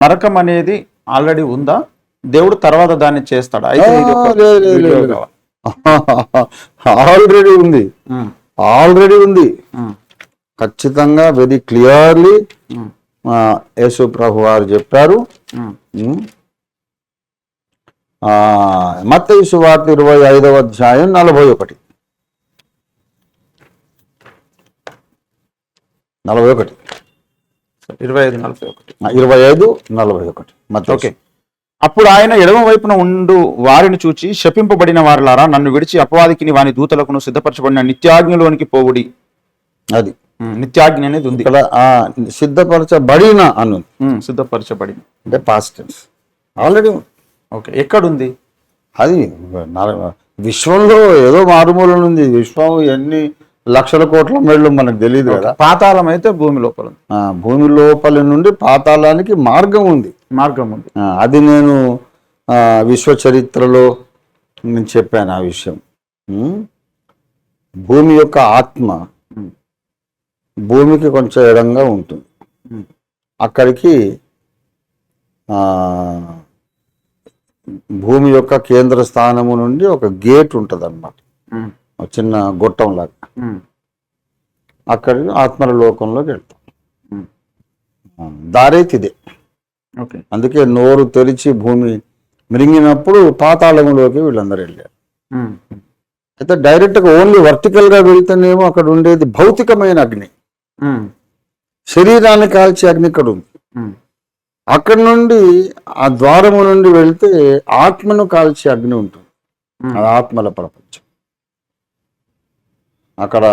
నరకం అనేది ఆల్రెడీ ఉందా? దేవుడు తర్వాత దాన్ని చేస్తాడా? అయితే. ఆల్రెడీ ఉంది. ఆల్రెడీ ఉంది. ఖచ్చితంగా వెరీ క్లియర్లీ యేసు ప్రభు వారు చెప్పారు. మత్తయి సువార్త ఇరవై ఐదవ అధ్యాయం నలభై ఒకటి. నలభై ఒకటి. ఇరవై ఐదు నలభై ఒకటి. ఇరవై ఐదు నలభై ఒకటి. మత్తయి ఓకే. అప్పుడు ఆయన ఎడమ వైపున ఉండు వారిని చూచి శపింపబడిన వారులారా నన్ను విడిచి అపవాదికిని వాని దూతలకును సిద్ధపరచబడిన నిత్యాగ్నిలోనికి పోవుడి. అది. నిత్యాగ్ని అనేది ఉంది. ఇక్కడ సిద్ధపరచబడిన అను. ఉమ్, సిద్ధపరచబడింది అంటే పాస్ట్ టెన్స్ ఆల్రెడీ ఓకే ఎక్కడుంది? అది విశ్వంలో ఏదో మారుమూల ఉంది. విశ్వం ఎన్ని లక్షల కోట్ల మేళ్ళు మనకు తెలియదు కదా. పాతాళం అయితే భూమి లోపల భూమి లోపలి నుండి పాతాళానికి మార్గం ఉంది. మార్గం ఉంది. అది నేను విశ్వ చరిత్రలో నేను చెప్పాను ఆ విషయం. భూమి యొక్క ఆత్మ భూమికి కొంచెం ఎడంగా ఉంటుంది. అక్కడికి ఆ, భూమి యొక్క కేంద్ర స్థానము నుండి ఒక గేట్ ఉంటుంది అన్నమాట చిన్న గొట్టం లాగా ఉమ్, అక్కడికి ఆత్మల లోకంలోకి వెళ్తాం. ఉమ్. ఆ, దారైతే ఇదే ఓకే. అందుకే నోరు తెరిచి భూమి మిరింగినప్పుడు పాతాళంలోకి వీళ్ళందరూ వెళ్ళారు. అయితే డైరెక్ట్గా ఓన్లీ వర్టికల్గా వెళ్తేనేమో అక్కడ ఉండేది భౌతికమైన అగ్ని. శరీరాన్ని కాల్చే అగ్ని ఇక్కడ ఉంది. అక్కడి నుండి ఆ ద్వారము నుండి వెళ్తే ఆత్మను కాల్చే అగ్ని ఉంటుంది. అది ఆత్మల ప్రపంచం. అక్కడ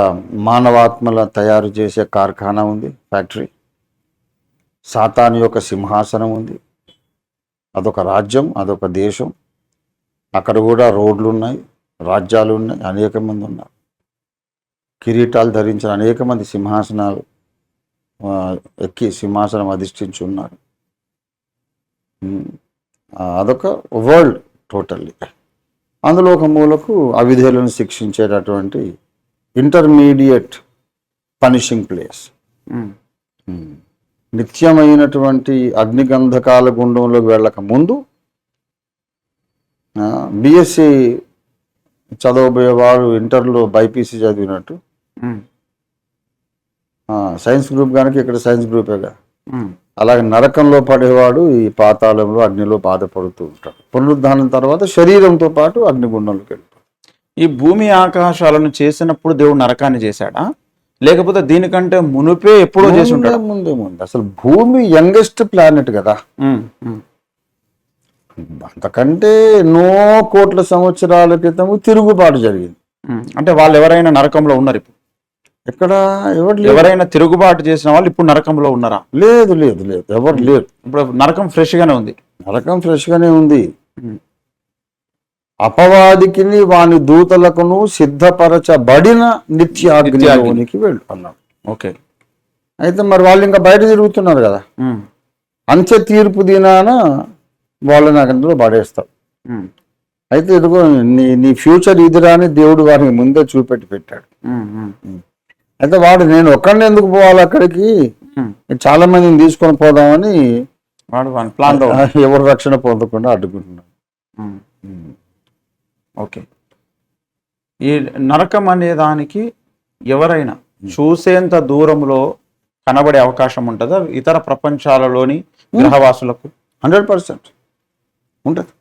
మానవాత్మల తయారు చేసే కార్ఖానా ఉంది ఫ్యాక్టరీ. సాతాని యొక్క సింహాసనం ఉంది. అదొక రాజ్యం అదొక దేశం. అక్కడ కూడా రోడ్లు ఉన్నాయి రాజ్యాలు ఉన్నాయి అనేక మంది ఉన్నారు. కిరీటాలు ధరించిన అనేక మంది సింహాసనాలు ఎక్కి సింహాసనం అధిష్ఠించి ఉన్నారు. అదొక వరల్డ్ టోటల్లీ. అందులో ఒక మూలకు అవిధేయులను శిక్షించేటటువంటి ఇంటర్మీడియట్ పనిషింగ్ ప్లేస్. నిత్యమైనటువంటి అగ్నిగంధకాల గుండంలోకి వెళ్ళక ముందు బిఎస్సి చదవబోయేవాడు ఇంటర్లో బైపీసీ చదివినట్టు. సైన్స్ గ్రూప్ కనుక ఇక్కడ సైన్స్ గ్రూపేగా. అలాగే నరకంలో పడేవాడు ఈ పాతాళంలో అగ్నిలో బాధపడుతూ ఉంటాడు. పునరుద్ధానం తర్వాత శరీరంతో పాటు అగ్నిగుండంలోకి వెళ్తాడు ఈ భూమి ఆకాశాలను చేసినప్పుడు దేవుడు నరకాన్ని చేశాడా? లేకపోతే దీనికంటే మునుపే ఎప్పుడో చేసి ఉంటాడు? ముందే ముందే అసలు భూమి యంగెస్ట్ ప్లానెట్ కదా. అంతకంటే ఎన్నో కోట్ల సంవత్సరాల క్రితము తిరుగుబాటు జరిగింది. అంటే వాళ్ళు ఎవరైనా నరకంలో ఉన్నారు ఇప్పుడు? ఎక్కడ? ఎవరు ఎవరైనా తిరుగుబాటు చేసిన వాళ్ళు ఇప్పుడు నరకంలో ఉన్నారా? లేదు లేదు లేదు. ఎవరు లేరు. ఇప్పుడు నరకం ఫ్రెష్ గానే ఉంది. నరకం ఫ్రెష్ గానే ఉంది. అపవాదికిని వాని దూతలకును సిద్ధపరచబడిన నిత్యాగ్నిలోనికి వెళ్ళు అన్నాడు. ఓకే. అయితే మరి వాళ్ళు ఇంకా బయట తిరుగుతున్నారు కదా. అంత్య తీర్పు దినాన వాళ్ళని అందులో పడేస్తారు. అయితే ఇదిగో నీ నీ ఫ్యూచర్ ఇదిరా అని దేవుడు వారికి ముందే చూపెట్టి పెట్టాడు. అయితే వాడు నేను ఒక్కడిని ఎందుకు పోవాలి అక్కడికి. చాలా మందిని తీసుకొని పోదామని వాడు ప్లాన్ ఎవరు రక్షణ పొందకుండా అడ్డుకుంటున్నాడు. ఓకే. ఈ నరకం అనే దానికి ఎవరైనా చూసేంత దూరంలో కనబడే అవకాశం ఉంటుందా? ఇతర ప్రపంచాలలోని గ్రహవాసులకు? హండ్రెడ్ పర్సెంట్ ఉంటుంది.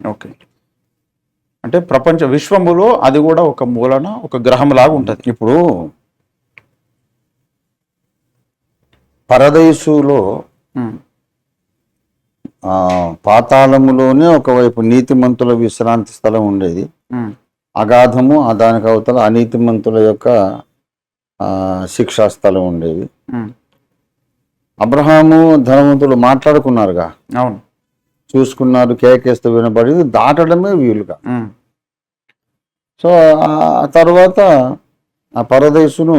ఓకే. అంటే ప్రపంచ విశ్వములో అది కూడా ఒక మూలన ఒక గ్రహం లాగా ఉంటుంది. ఇప్పుడు పరదేశులో పాతాళములోనే ఒకవైపు నీతిమంతుల విశ్రాంతి స్థలం ఉండేది. అగాధము ఆ దానికి అవతల అనీతిమంతుల యొక్క ఆ, శిక్షా స్థలం ఉండేది. అబ్రహాము ధనవంతులు మాట్లాడుకున్నారుగా. అవును. చూసుకున్నారు కేకేస్తూ వినబడింది దాటడమే వీలుగా. సో ఆ తర్వాత ఆ పరదేశును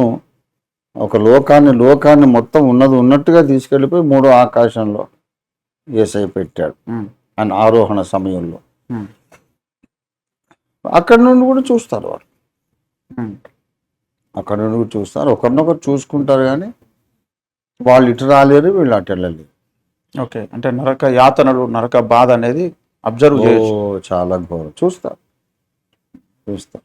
ఒక లోకాన్ని లోకాన్ని మొత్తం ఉన్నది ఉన్నట్టుగా తీసుకెళ్ళిపోయి మూడో ఆకాశంలో ఏసై పెట్టాడు. ఆయన ఆరోహణ సమయంలో. అక్కడి నుండి కూడా చూస్తారు వారు. అక్కడ నుండి కూడా చూస్తారు. ఒకరినొకరు చూసుకుంటారు కానీ వాళ్ళు ఇటు రాలేరు వీళ్ళు అటు వెళ్ళలేరు. ఓకే. అంటే నరక యాతనలు నరక బాధ అనేది అబ్జర్వ్ చాలా ఘోరం. చూస్తా చూస్తా